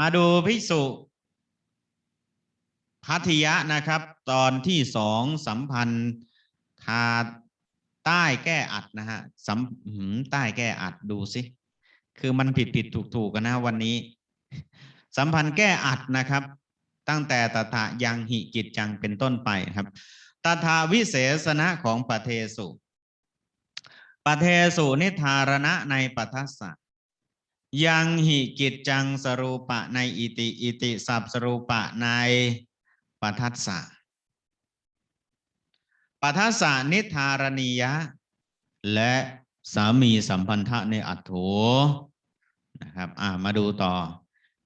มาดูพิสุพัทยะนะครับ ตอนที่สองสัมพันธ์คาใต้แก้อัดนะฮะสัมหืมใต้แก้อัดดูสิคือมันผิดผิดถูกถูกกันนะวันนี้ สัมพันธ์แก้อัดนะครับ ตั้งแต่ตถายังหิกิจจังเป็นต้นไปครับตถาวิเศษณะของปเทสุปเทสุนิธารณะในปัทสสะ ยังหิกิจจังสรูปะในอิติอิติสับสรูปะในปัทสสะปัทสสะนิธารณียะ และสามีสัมพันธะในอัตโถนะครับอ่ามาดูต่อ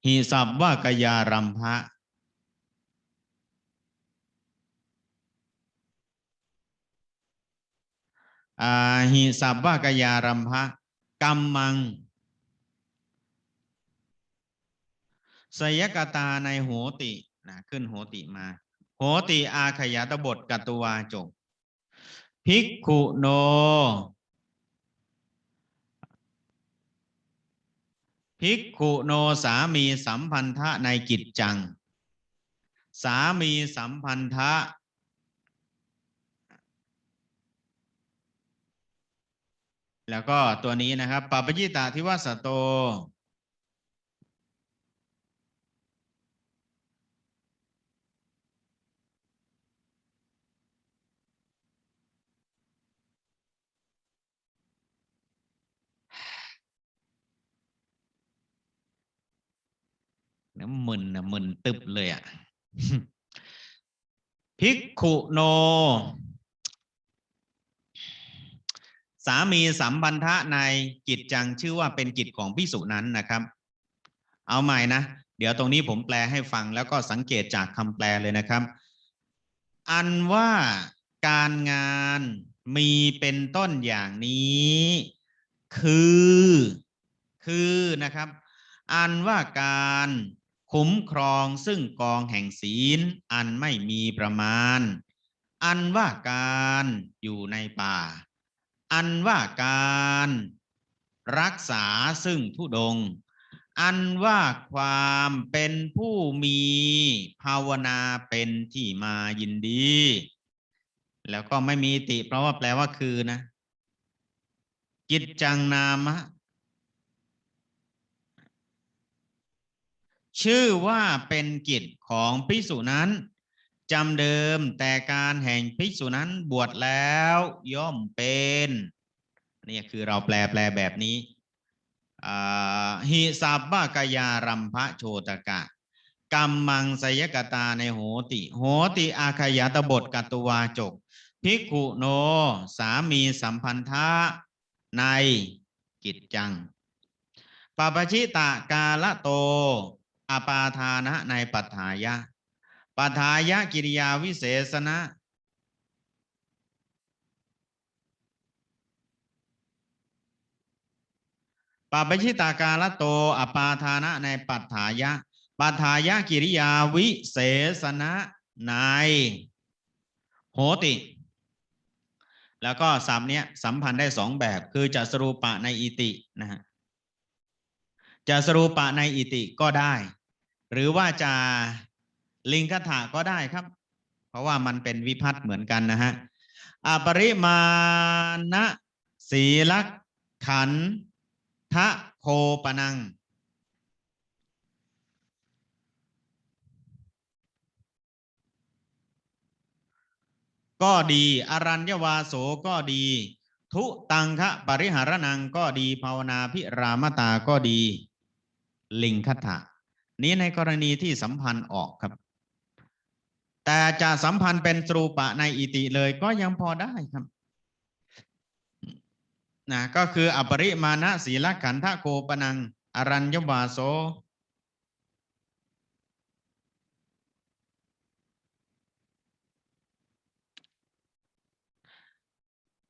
หิสับว่ากยารัมภะหิสับว่ากยารัมภะกัมมัง สยกตาในโหตินะขึ้นโหติมา โหติอาขยาตบทกัตตุวาจบภิกขุโน ภิกขุโนสามีสัมพันธะในกิจจัง สามีสัมพันธะแล้วก็ตัวนี้นะครับปปยิตาทิวาสโต มึนนะมึนตึบเลยอะภิกขุโน สามีสัมพันธะในกิจจังชื่อว่าเป็นกิจของพิสุนั้นนะครับ เอาใหม่นะ เดี๋ยวตรงนี้ผมแปลให้ฟังแล้วก็สังเกตจากคำแปลเลยนะครับ อันว่าการงานมีเป็นต้นอย่างนี้ คือ คือนะครับ อันว่าการ คุ้มครองซึ่งกองแห่งศีล อันไม่มีประมาณ อันว่าการอยู่ในป่า อันว่าการรักษาซึ่งทุดง อันว่าความเป็นผู้มีภาวนาเป็นที่มายินดี แล้วก็ไม่มีติ เพราะว่าแปลว่าคือนะ กิจจังนามะ ชื่อว่าเป็นกิจของภิกษุนั้นจำเดิมแต่การแห่งภิกษุนั้นบวชแล้วย่อมเป็นนี่คือเราแปลแปลแบบนี้อ่าหิสับบากยารัมภะโชตกะกัมมังสยกตาในโหติ โหติอาขยาตบทกัตวาจก ภิกขุโน สามีสัมพันธะในกิจจังปปชิตะกาละโต อปาทานะในปัฏฐายะ ปัฏฐายะกิริยาวิเศษนะปปชิตากาละโตอปาทานะในปัฏฐายะ ปัฏฐายะกิริยาวิเศษนะในโหติ แล้วก็สามเนี้ยสัมพันธ์ได้สองแบบคือจะสรูปะในอิตินะฮะ จะสรูปะในอิติก็ได้ หรือว่าจะลิงคถาก็ได้ครับ เพราะว่ามันเป็นวิพัตน์เหมือนกันนะฮะอปริมาณศีลักขันทะโคปนัง ก็ดีอรัญญวาโสก็ดี ทุตังคะปริหารนังก็ดีภาวนาพิรามตาก็ดี ลิงคัตถะนี้ในกรณีที่สัมพันธ์ออกครับ แต่จะสัมพันธ์เป็นสรูปะในอิติเลยก็ยังพอได้ครับนะก็คืออปริมาณศีลขันธโกปนัง อรัญญวาโส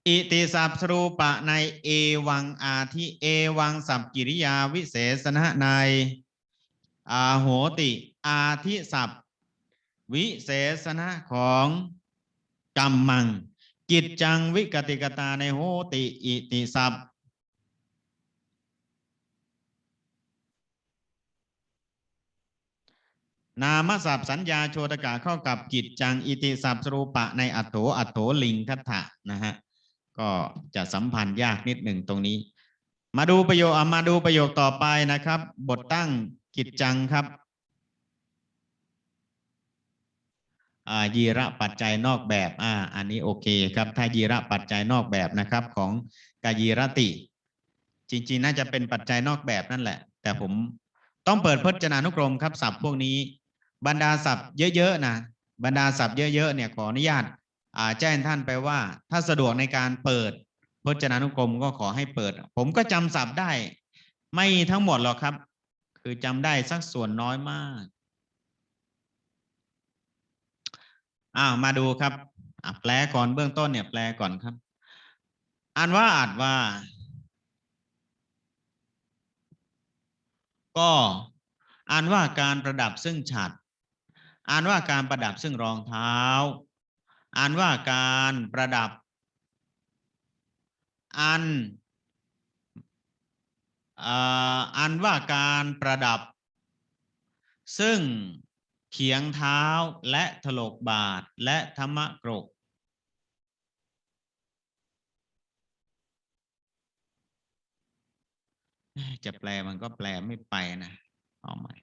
อิติสัพสรูปะในเอวังอาทิเอวังสัพกิริยาวิเศษณะในอาโหติ อาทิสัพวิเศษณะของกัมมัง กิจจังวิกติกตาในโหติ อิติสัพนามศัพสัญญาโชตกะเข้ากับกิจจัง อิติศัพสรูปะในอัตโถอัตโถลิงคัตถะนะฮะ ก็จะสัมพันธ์ยากนิดหนึ่งตรงนี้ มาดูประโยคมาดูประโยคต่อไปนะครับ บทตั้งกิจจังครับยีระปัจจัยนอกแบบ อ่า อันนี้โอเคครับ ถ้ายีระปัจจัยนอกแบบนะครับของกายีรติ จริงๆ น่าจะเป็นปัจจัยนอกแบบนั่นแหละ แต่ผมต้องเปิดพจนานุกรมครับศัพท์พวกนี้ บรรดาศัพท์เยอะๆนะ บรรดาศัพท์เยอะๆเนี่ยขออนุญาต แจ้งท่านไปว่า ถ้าสะดวกในการเปิดพจนานุกรมก็ขอให้เปิด ผมก็จำศัพท์ได้ ไม่ทั้งหมดหรอกครับ คือจำได้สักส่วนน้อยมากอ้าวมาดูครับแปลก่อนเบื้องต้นเนี่ยแปลก่อนครับ อ่านว่าอาจว่า ก็อ่านว่าการประดับซึ่งฉัดอ่านว่าการประดับซึ่งรองเท้า อ่านว่าการประดับ อันอันว่าการประดับ ซึ่งเขียงเท้าและถลกบาทและธรรมกรกจะแปลมันก็แปลไม่ไปนะเอาใหม่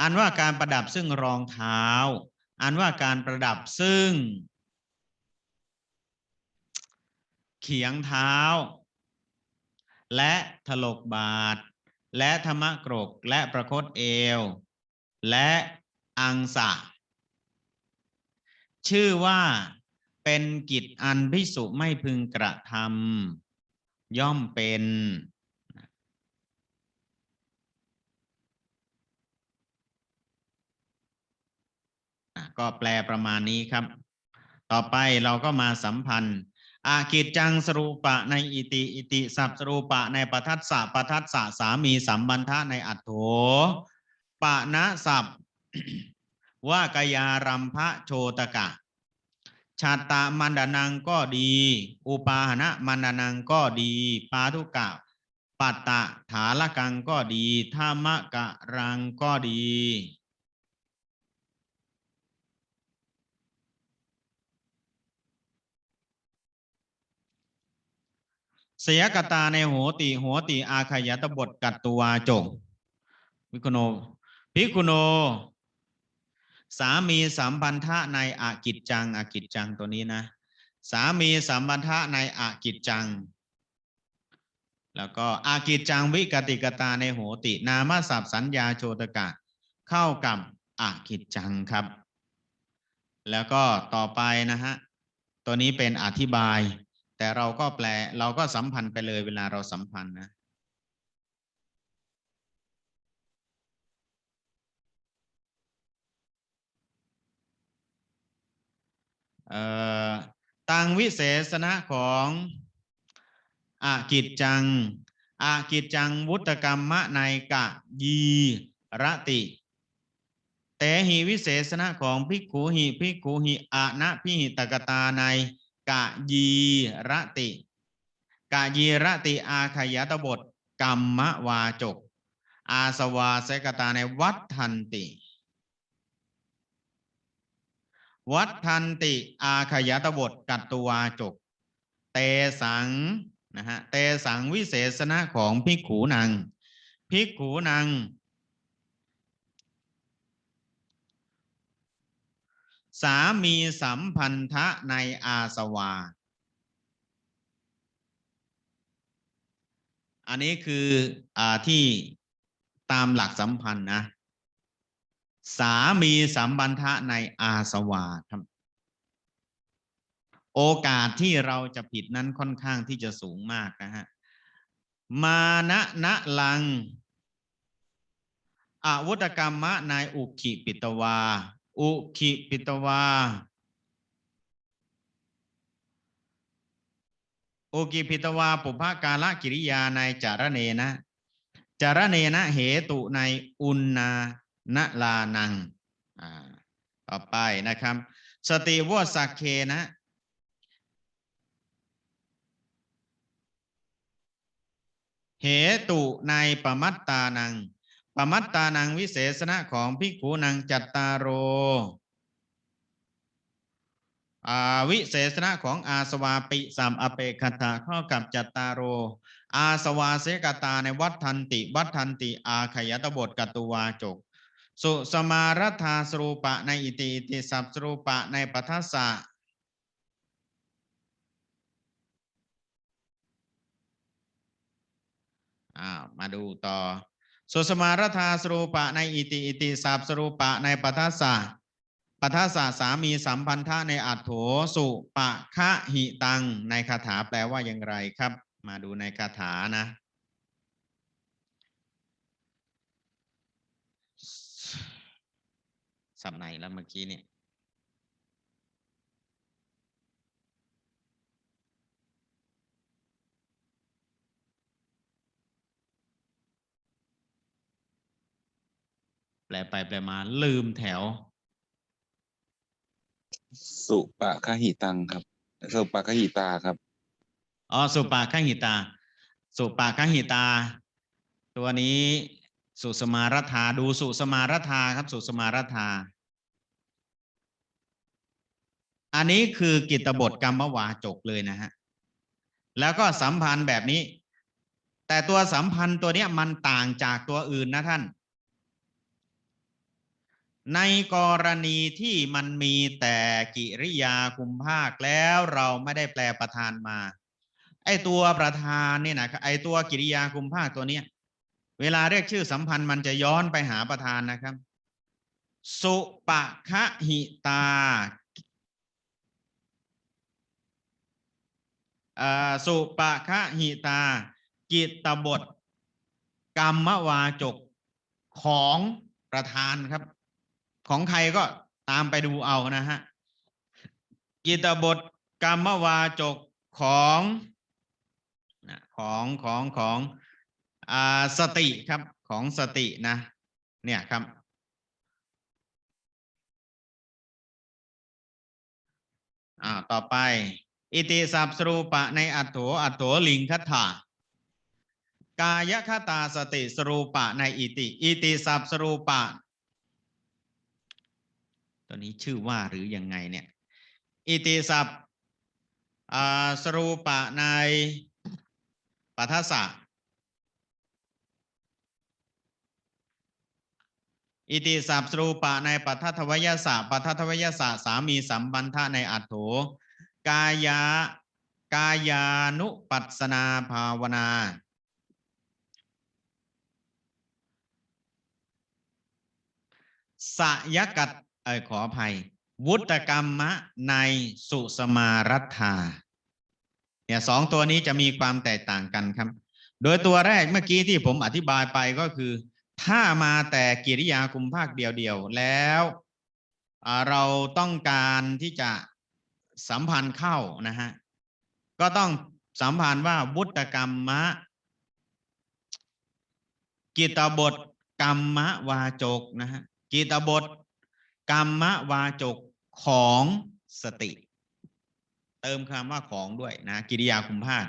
อ่านว่าการประดับซึ่งรองเท้าอ่านว่าการประดับซึ่ง เขียงเท้า และถลกบาท และธรรมกรกและประคตเอว และอังสะ ชื่อว่าเป็นกิจอันพิสุไม่พึงกระทำย่อมเป็นก็แปลประมาณนี้ครับ ต่อไปเราก็มาสัมพันธ์ อากิจจังสรูปะในอิติ อิติสับสรูปะในปทัสสะปทัสสะสามีสัมบันทะในอัตโถปะนะสับว่ากายารัมภะโชตกะ ชาตามันดานังก็ดี อุปาหณะมันดานังก็ดี ปาทุกะ ปัตตะ ถาละกังก็ดีธรรมกะรังก็ดี เสียกตาในโหติโหติ อาขยตบทกัตตุวาจงพิคุโนพิคุโน สามีสัมพันธะในอากิจจังอากิจจังตัวนี้นะ สามีสัมพันธะในอากิจจัง แล้วก็อากิจจังวิกติกตาในโหติ นามศัพท์สัญญาโชตกะ เข้ากับอากิจจังครับ แล้วก็ต่อไปนะฮะ ตัวนี้เป็นอธิบาย แต่เราก็แปลเราก็สัมพันธ์ไปเลยเวลาเราสัมพันธ์นะเอ่อตังวิเศษณะของอากิจจังอากิจจังวุตกรรมะในกะยีรติ แต่หิวิเศษณะของภิกขุหิภิกขุหิอานะพิหิตกตาใน กะยีรติ กะยีรติอาขยตบทกรรมวาจก อาสวาเสกตาในวัฏทันติ วัฏทันติอาขยตบทกัตตุวาจก เตสังนะฮะเตสังวิเศษณะของภิกขูนังภิกขูนัง สามีสัมพันธะในอาสวา อันนี้คืออที่ตามหลักสัมพันธ์นะ สามีสัมพันธะในอาสวาครับโอกาสที่เราจะผิดนั้นค่อนข้างที่จะสูงมากนะฮะ มานะนะลังอาวุธกรรมะนายอุคิปิตวา อุคิปิตวาโอกิปิตวาปุพพกาลกิริยาในจารเนนะจารเนนะเหตุในอุณนานะลานังต่อไปนะครับ สติวสักเคนะเหตุในปมัตตานัง ปมัตตานังวิเศษณะของภิกขุนังจัตตารโรอวิเศษณะของอาสวาปิสามอเปคตาเข้ากับจัตตารโร อาสวาเสกตาในวัดทันติ วัดทันติ อาขยตบทกตุวาจก สุสมารัธาสรูปะในอิติอิติสัพสรูปะในปัทสสะอ้ามาดูต่อ สุสมารธาสรูปะในอิติอิติสับสรูปะในปัทสะปัทสสะสามีสัมพันธะในอัตโถสุปะคะหิตัง ในคาถาแปลว่าอย่างไรครับ มาดูในคาถานะสับไหนแล้วเมื่อกี้เนี่ย แปลไปแปลมาลืมแถว สุปะคหิตังครับ สุปะคหิตาครับ อ๋อ สุปาคหิตา สุปาคหิตา ตัวนี้สุสมารัฐาดูสุสมารัฐาครับ สุสมารัฐาอันนี้คือกิตตบทกรรมวาจกเลยนะฮะ แล้วก็สัมพันธ์แบบนี้ แต่ตัวสัมพันธ์ตัวเนี้ยมันต่างจากตัวอื่นนะท่าน ในกรณีที่มันมีแต่กิริยาคุมภาคแล้วเราไม่ได้แปลประธานมา ไอตัวประธานเนี่ยนะไอตัวกิริยาคุมภาคตัวเนี้ยเวลาเรียกชื่อสัมพันธ์มันจะย้อนไปหาประธานนะครับ สุปะคะหิตาสุปะคะหิตา กิตตบท กรรมวาจกของประธานครับ ของใครก็ตามไปดูเอานะฮะกิตบทกรรมวาจกของของของของอสติครับของสตินะ เนี่ยครับ อ่าต่อไป อิติสัพสรูปะในอัตโถอัตโถลิงคัตถากายคตาสติสรูปะในอิติ อิติสัพสรูปะ ตัวนี้ชื่อว่าหรือยังไงเนี่ยอิติสัพสรูปะในปัทสะอิติสัพสรูปะในปัททวยสะปัททวยสะสามีสัมบันทะในอัตโถกายะกายานุปัสนาภาวนาสยกัดเอขออภัย วุตกรรมะในสุสมารัฐาเนี่ยสองตัวนี้จะมีความแตกต่างกันครับ โดยตัวแรกเมื่อกี้ที่ผมอธิบายไปก็คือ ถ้ามาแต่กิริยาคุมภาคเดียวๆแล้วเราต้องการที่จะสัมพันธ์เข้านะฮะก็ต้องสัมพันธ์ว่าวุตกรรมะ กิตบทกรรมะวาจกนะฮะกิตบท กรรมวาจกของสติ เติมคำว่าของด้วยนะ กิริยาคุมภาค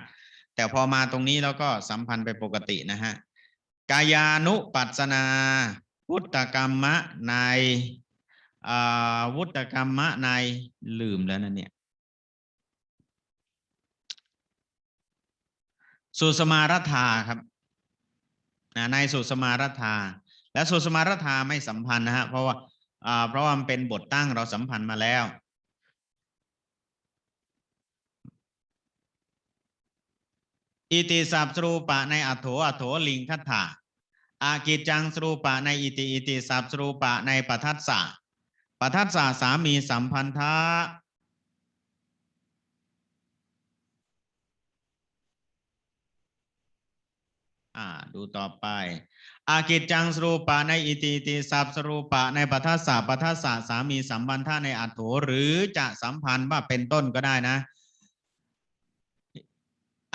แต่พอมาตรงนี้แล้วก็สัมพันธ์ไปปกตินะฮะกายานุปัสนา วุตกรรมะในอ่าวุตกรรมะในลืมแล้วนะเนี่ยสุสมารัฐาครับนะในสุสมารัฐาและสุสมารัฐาไม่สัมพันธ์นะฮะเพราะว่า อ่าเพราะว่ามันเป็นบทตั้งเราสัมพันธ์มาแล้ว อิติสัพสรูปะในอัโถอัโถลิงคัตถาอากิจจังสรูปะในอิติอิติสัพสรูปะในปัทัสสะปัทัสสะสามีสัมพันธะอ่าดูต่อไป อากิจจังสรูปะในอิติอิติสัพสรูปะในปัทัสสะปัทัสสะสามีสัมพันธะในอัตโถหรือจะสัมพันธ์ว่าเป็นต้นก็ได้นะ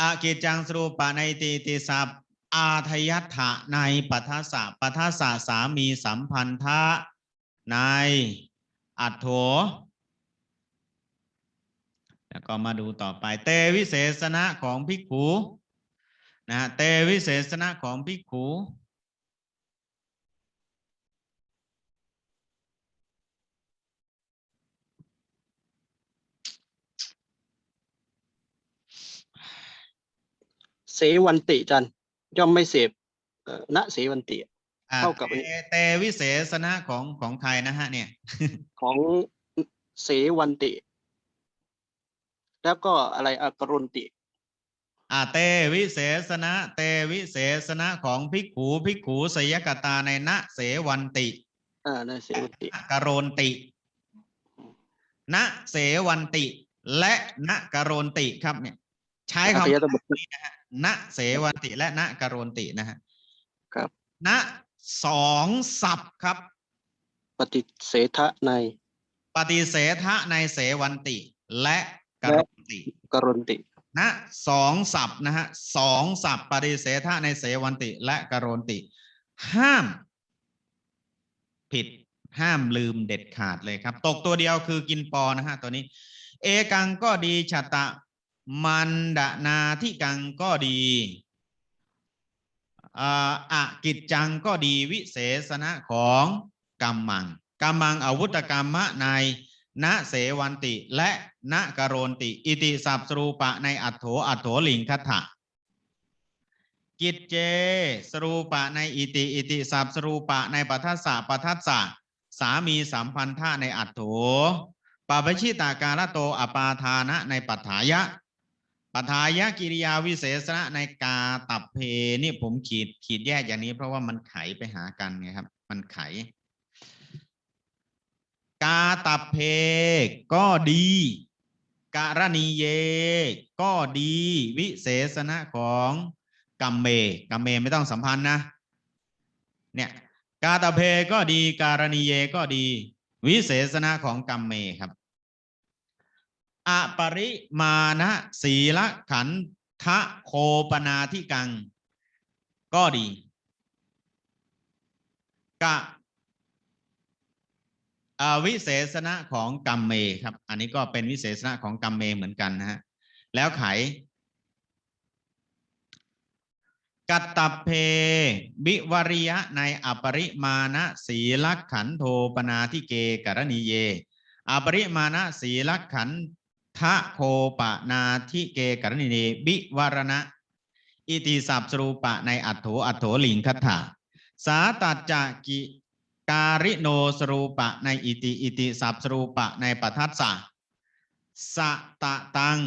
อากิจจังสรูปะในอิติอิติสัพอาทยัตถะในปัทัสสะปัทัสสะสามีสัมพันธะในอัตโถแล้วก็มาดูต่อไป เตวิเศษณะของภิกขุนะฮะเตวิเศษณะของภิกขุ เสวันติจันย่อมไม่เสพเอ่อณเสวันติอ่าเท่ากับอันเตนี้เตวิเศษณะของของใครนะฮะ เนี่ย ของเสวันติ แล้วก็อะไรอากรุณติอ่าเตวิเศษณะเตวิเศษณะของภิกขูภิกขูสยกตาในณเสวันติอ่าในเสวันติณกโรนติณเสวันติ และณกโรนติครับเนี่ย ใช้อัคำพยตบทนี้นะฮะณเสวันติและณกโรนตินะฮะครับณสองศัพท์ครับ ปฏิเสธะใน ปฏิเสธะในเสวันติ และกโรนติกรุณติณสองศัพท์นะฮะสองศัพท์ ปฏิเสธะในเสวันติ และกโรนติ ห้าม ผิดห้ามลืมเด็ดขาดเลยครับ ตกตัวเดียวคือกินปอนะฮะตัวนี้ เอกังก็ดีชะตะ มันดานาที่กังก็ดีอาอะกิจจังก็ดีวิเศษณะของกัมมังกัมมังอาวุธกรรมะในณเสวันติและณกโรนติ อิติสัพสรูปะในอัตโถอัตโถลิงคัตถะกิจเจสรูปะในอิติอิติสัพสรูปะในปัทสสะปัทสสะสามีสัมพันธะในอัตโถปปชิตาการะโตอปาทานะในปัฏฐายะ ปัฏฐายะกิริยาวิเศษณะในกาตับเพนี่ผมขีดขีดแยกอย่างนี้ เพราะว่ามันไขไปหากันไงครับ มันไข กาตับเพก็ดีการณีเย ก็ดีวิเศษณะของกัมเมกัมเมไม่ต้องสัมพันธ์นะเนี่ยกาตะเพก็ดีการณีเยก็ดี วิเศษณะของกัมเมครับ อปริมาณศีลขันทะโคปนาที่กัง ก็ดีกะวิเศษณะของกัมเมครับ อันนี้ก็เป็นวิเศษณะของกัมเมเหมือนกันนะฮะแล้วไข กัตตเพวิวริยะในอปริมาณศีลขันโทปนาที่เกกรณีเยอปริมาณศีลขัน ทะโคปนาทิเกกรณีเนบิวารณะ อิติสัพสรูปะในอัตโถอัตโถลิงคัตถาสาตัจจะกิการิโนสรูปะในอิติอิติสัพสรูปะในปัทัสสะสะตะตัง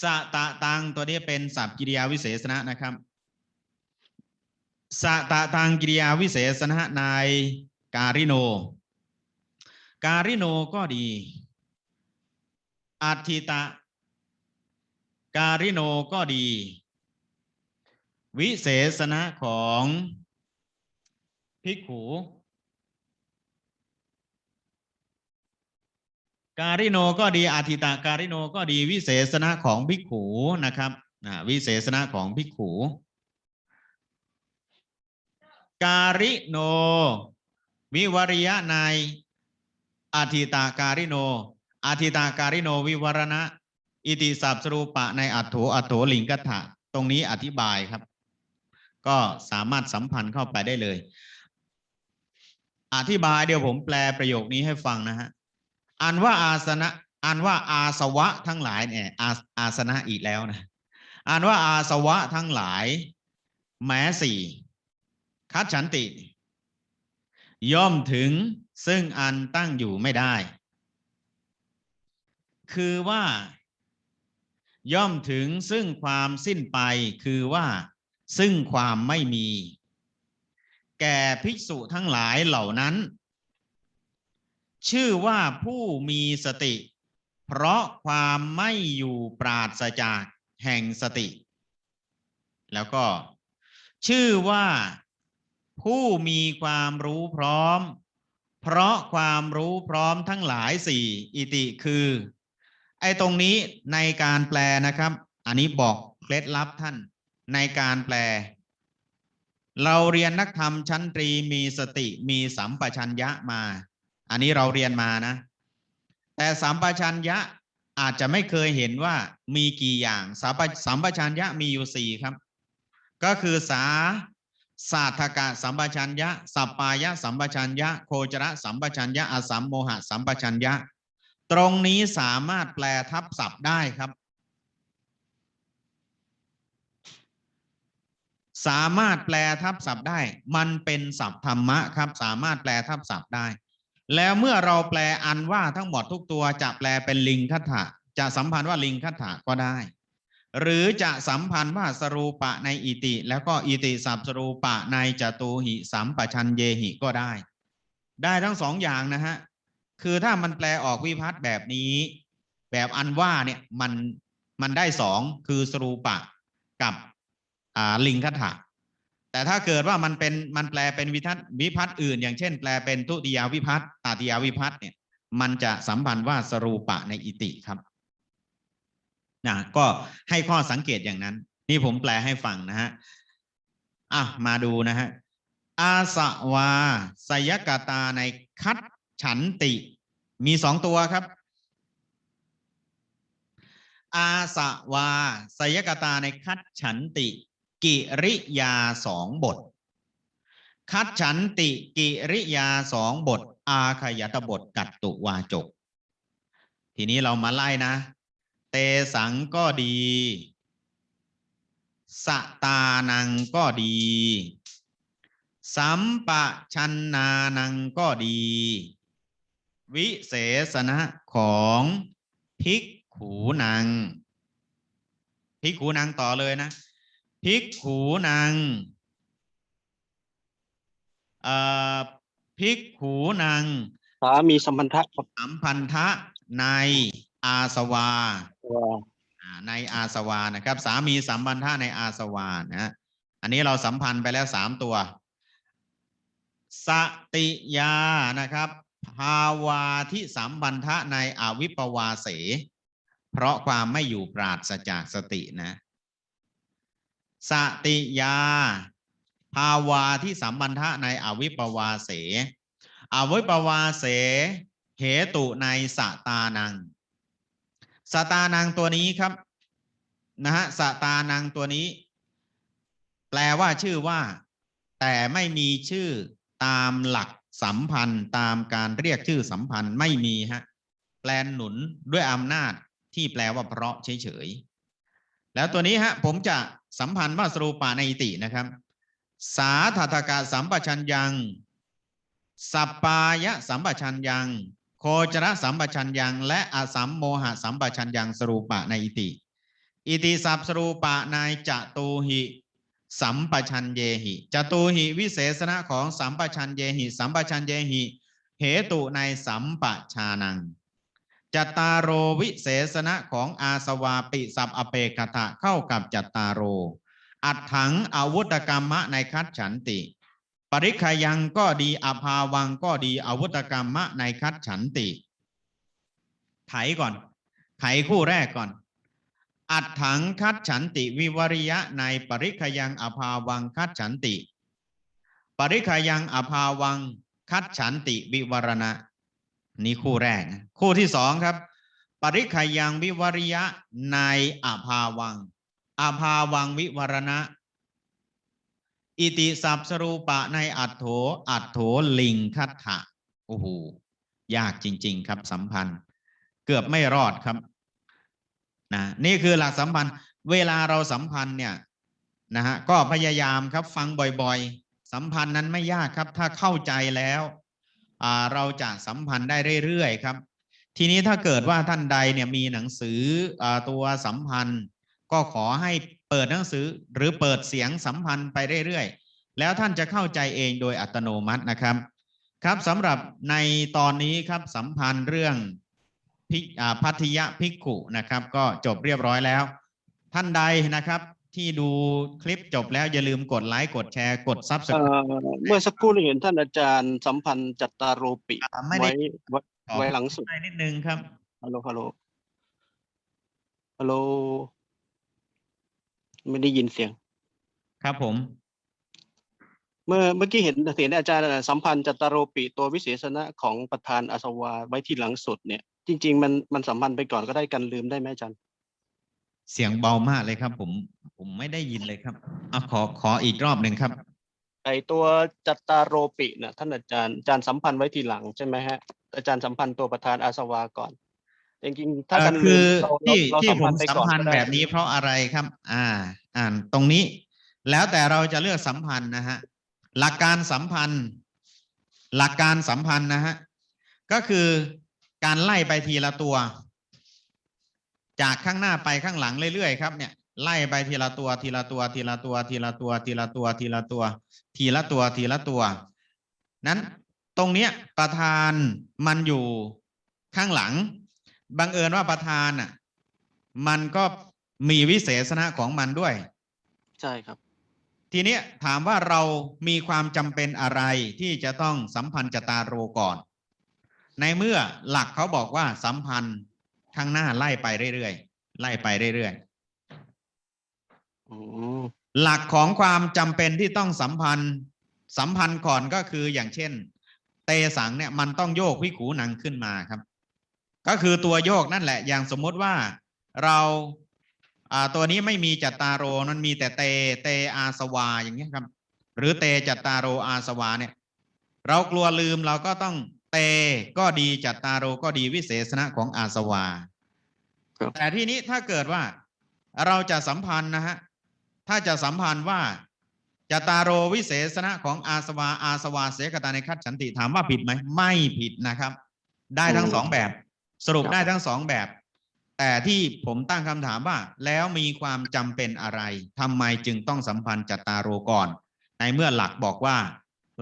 สะตะตังตัวนี้เป็นศัพท์กิริยาวิเศษณะนะครับสะตะตังกิริยาวิเศษณะในการิโน การิโนก็ดี อัตถิตะ การิโนก็ดี วิเศษณะของภิกขุการิโนก็ดีอาทิตาการิโนก็ดีวิเศษณะของภิกขุนะครับวิเศษณะของภิกขุการิโน วิวริยะใน อาทิตาการิโน อาทิตาการิโนวิวรณะ อิติสัพสรูปะในอัตโถอัตโถลิงกัตถะตรงนี้อธิบายครับ ก็สามารถสัมพันธ์เข้าไปได้เลย อธิบายเดี๋ยวผมแปลประโยคนี้ให้ฟังนะฮะอันว่าอาสนะอันว่าอาสวะทั้งหลายเนี่ยอาอาสนะอีกแล้วนะอันว่าอาสวะทั้งหลาย แม้สี่คัดฉันติ ย่อมถึง ซึ่งอันตั้งอยู่ไม่ได้ คือว่า ย่อมถึงซึ่งความสิ้นไปคือว่า ซึ่งความไม่มี แก่ภิกษุทั้งหลายเหล่านั้น ชื่อว่าผู้มีสติ เพราะความไม่อยู่ปราศจากแห่งสติ แล้วก็ ชื่อว่าผู้มีความรู้พร้อม เพราะความรู้พร้อมทั้งหลายสี่อิติคือ ไอ้ตรงนี้ในการแปลนะครับ อันนี้บอกเคล็ดลับท่านในการแปล เราเรียนนักธรรมชั้นตรีมีสติมีสัมปชัญญะมา อันนี้เราเรียนมานะ แต่สัมปชัญญะอาจจะไม่เคยเห็นว่ามีกี่อย่างสัมปสัมปชัญญะมีอยู่สี่ครับ ก็คือสา สาธกะสัมปชัญญะสัปปายะสัมปชัญญะโคจระสัมปชัญญะอสัมโมหะสัมปชัญญะ ตรงนี้สามารถแปลทับศัพท์ได้ครับ สามารถแปลทับศัพท์ได้ มันเป็นศัพท์ธรรมะครับ สามารถแปลทับศัพท์ได้ แล้วเมื่อเราแปลอันว่าทั้งหมดทุกตัวจะแปลเป็นลิงคัตถะจะสัมพันธ์ว่าลิงคัตถะก็ได้ หรือจะสัมพันธ์ว่าสรูปะในอิติ แล้วก็อิติสับสรูปะในจตูหิสัมปชัญเยหิก็ได้ ได้ทั้งสองอย่างนะฮะ คือถ้ามันแปลออกวิพัตน์แบบนี้ แบบอันว่าเนี่ยมันมันได้สองคือสรูปะกับลิงคัถะแต่ถ้าเกิดว่ามันเป็นมันแปลเป็นวิทัตวิพัตน์อื่น อย่างเช่น แปลเป็นทุติยาวิพัตตาติยาวิพัตเนี่ยมันจะสัมพันธ์ว่าสรูปะในอิติครับ นะก็ให้ข้อสังเกตอย่างนั้น นี่ผมแปลให้ฟังนะฮะอะมาดูนะฮะอาสวาสยกตาในคัดฉันติ มีสองตัวครับ อาสวาสยกตาในคัดฉันติ กิริยาสองบท คัดฉันติกิริยาสองบท อาขยตบทกัตตุวาจก ทีนี้เรามาไล่นะ สังก็ดีสตานังก็ดี สัมปะชันนานังก็ดี วิเศษณะของภิกขูนังภิกขูนังต่อเลยนะภิกขูนังเอ่อภิกขูนังสามีสัมพันธะครับสัมพันธะในอาสวา วาในอาสวานะครับ สามีสัมพันธะในอาสวานะฮะอันนี้เราสัมพันธ์ไปแล้วสามตัว สติยานะครับภาวาที่สัมพันธะในอวิปวาเส เพราะความไม่อยู่ปราศจากสตินะสติยา ภาวาที่สัมพันธะในอวิปวาเสอวิปวาเสเหตุในสตานัง สตานังตัวนี้ครับนะฮะสตานังตัวนี้ แปลว่าชื่อว่า แต่ไม่มีชื่อตามหลักสัมพันธ์ตามการเรียกชื่อสัมพันธ์ไม่มีฮะแปลหนุนด้วยอำนาจที่แปลว่าเพราะเฉยๆแล้วตัวนี้ฮะผมจะสัมพันธ์ว่าสรูปาในอิตินะครับ สาธาตกาสัมปชัญญังสัปปายะสัมปชัญญัง คจรสัมปชัญญัง และอสัมโมหะสัมปชัญญังสรูปะในอิติ อิติสัพสรูปะในจตูหิสัมปชัญเยหิจตูหิวิเศษณะของสัมปชัญเยหิ สัมปชัญเยหิเหตุในสัมปชานังจัตตารโรวิเศษณะของอาสวาปิสัพอเปกตะเข้ากับจัตตารโร อัดถังอาวุธกรรมะในคัดฉันติ ปริคยังก็ดีอภาวังก็ดีอาวุธกรรมะในคัดฉันติไถก่อนไถคู่แรกก่อน อัดถังคัดฉันติวิวริยะในปริคยังอภาวังคัดฉันติ ปริคยังอภาวังคัดฉันติวิวรณะ นี่คู่แรก คู่ที่สองครับ ปริคยังวิวริยะในอภาวังอภาวังวิวรณะ อิติสัพสรูปะในอัตโถอัตโถลิงคัตถะโอ้โหยากจริง ๆ ครับสัมพันธ์ เกือบไม่รอดครับนะนี่คือหลักสัมพันธ์ เวลาเราสัมพันธ์เนี่ยนะฮะก็พยายามครับฟังบ่อยๆ สัมพันธ์นั้นไม่ยากครับ ถ้าเข้าใจแล้วเราจะสัมพันธ์ได้เรื่อยๆครับ ทีนี้ถ้าเกิดว่าท่านใดเนี่ยมีหนังสืออตัวสัมพันธ์ ก็ขอให้เปิดหนังสือหรือเปิดเสียงสัมพันธ์ไปเรื่อยๆ แล้วท่านจะเข้าใจเองโดยอัตโนมัตินะครับครับสำหรับในตอนนี้ครับสัมพันธ์เรื่องพิอ่าพัทยภิกขุนะครับ ก็จบเรียบร้อยแล้ว ท่านใดนะครับ ที่ดูคลิปจบแล้วอย่าลืมกดไลค์กดแชร์กดซับสเอ่ไครอเมื่อสักครู่เราเห็นท่านอาจารย์สัมพันธ์จัตตารโรปิไม่ได้ไว้ไว้ไว้หลังสุดต์นิดนึงครับฮัลโหลฮัลโหลฮัลโหล ไม่ได้ยินเสียง ครับผม เมื่อเมื่อกี้เห็นเห็นอาจารย์สัมพันธ์จัตตารโรปิตัววิเศษณะของประธานอาสวาไว้ที่หลังสุดเนี่ย จริง ๆ มันมันสัมพันธ์ไปก่อนก็ได้กันลืมได้ไหมอาจารย์ เสียงเบามากเลยครับ ผม ผมไม่ได้ยินเลยครับอะขอขออีกรอบหนึ่งครับไอตัวจัตตารโรปินะท่านอาจารย์อาจารย์สัมพันธ์ไว้ทีหลังใช่ไหมฮะอาจารย์สัมพันธ์ตัวประธานอาสวาก่อน จริงๆถ้าคือที่ที่ผมสัมพันธ์แบบนี้เพราะอะไรครับ อ่า อ่านตรงนี้ แล้วแต่เราจะเลือกสัมพันธ์นะฮะหลักการสัมพันธ์ หลักการสัมพันธ์นะฮะก็คือการไล่ไปทีละตัว จากข้างหน้าไปข้างหลังเรื่อยๆครับเนี่ยไล่ไปทีละตัวทีละตัวทีละตัวทีละตัวทีละตัวทีละตัว ทีละตัวทีละตัว นั้นตรงเนี้ยประธานมันอยู่ข้างหลัง บังเอิญว่าประธานอะ มันก็มีวิเศษณะของมันด้วย ใช่ครับ ทีเนี้ยถามว่าเรามีความจำเป็นอะไรที่จะต้องสัมพันธ์จตารโรก่อน ในเมื่อหลักเขาบอกว่าสัมพันธ์ข้างหน้าไล่ไปเรื่อยๆไล่ไปเรื่อยอืมๆหลักของความจำเป็นที่ต้องสัมพันธ์สัมพันธ์ก่อนก็คืออย่างเช่น เตสังเนี่ยมันต้องโยกวิขูหนังขึ้นมาครับ ก็คือตัวโยกนั่นแหละ อย่างสมมติว่าเราอ่าตัวนี้ไม่มีจัตตารโรมันมีแต่เตเตอาสวาอย่างเงี้ยครับ หรือเตจัตตารโรอาสวาเนี่ย เรากลัวลืมเราก็ต้องเตก็ดีจัตตารโรก็ดีวิเศษณะของอาสวาครับแต่ที่นี้ถ้าเกิดว่าเราจะสัมพันธ์นะฮะถ้าจะสัมพันธ์ว่าจตารโรวิเศษณะของอาสวาอาสวาเสกตาในคัดฉันติถามว่าผิดไหมไม่ผิดนะครับ ได้ทั้งสองแบบ สรุปได้ทั้งสองแบบ แต่ที่ผมตั้งคำถามว่า แล้วมีความจำเป็นอะไรทำไมจึงต้องสัมพันธ์จตารโรก่อน ในเมื่อหลักบอกว่า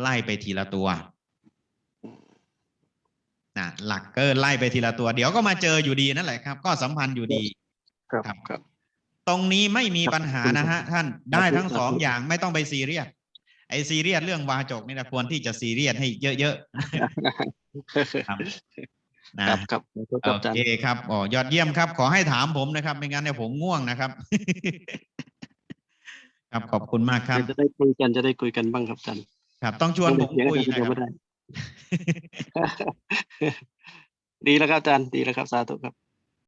ไล่ไปทีละตัวนะหลักก็ไล่ไปทีละตัว เดี๋ยวก็มาเจออยู่ดีนั่นแหละครับ ก็สัมพันธ์อยู่ดี ครับครับครับตรงนี้ไม่มีปัญหานะฮะ ท่านได้ทั้งสองครับอย่างไม่ต้องไปซีเรียสไอซีเรียสเรื่องวาจกนี่นะควรที่จะซีเรียสให้เยอะๆครับ นะครับครับขอบคุณคโอรับอาจารเคย์ครับอ๋อยอดเยี่ยมครับ ขอให้ถามผมนะครับ ไม่งั้นเนี่ยผมง่วงนะครับ ครับขอบคุณมากครับ จะได้คุยกันจะได้คุยกันบ้างครับอาจารย์ครับ ต้องชวนผมเถียงคุยกันนะเดียวคไม่รับได้ดีแล้วครับอาจารย์ดีแล้วครับสาธุครับ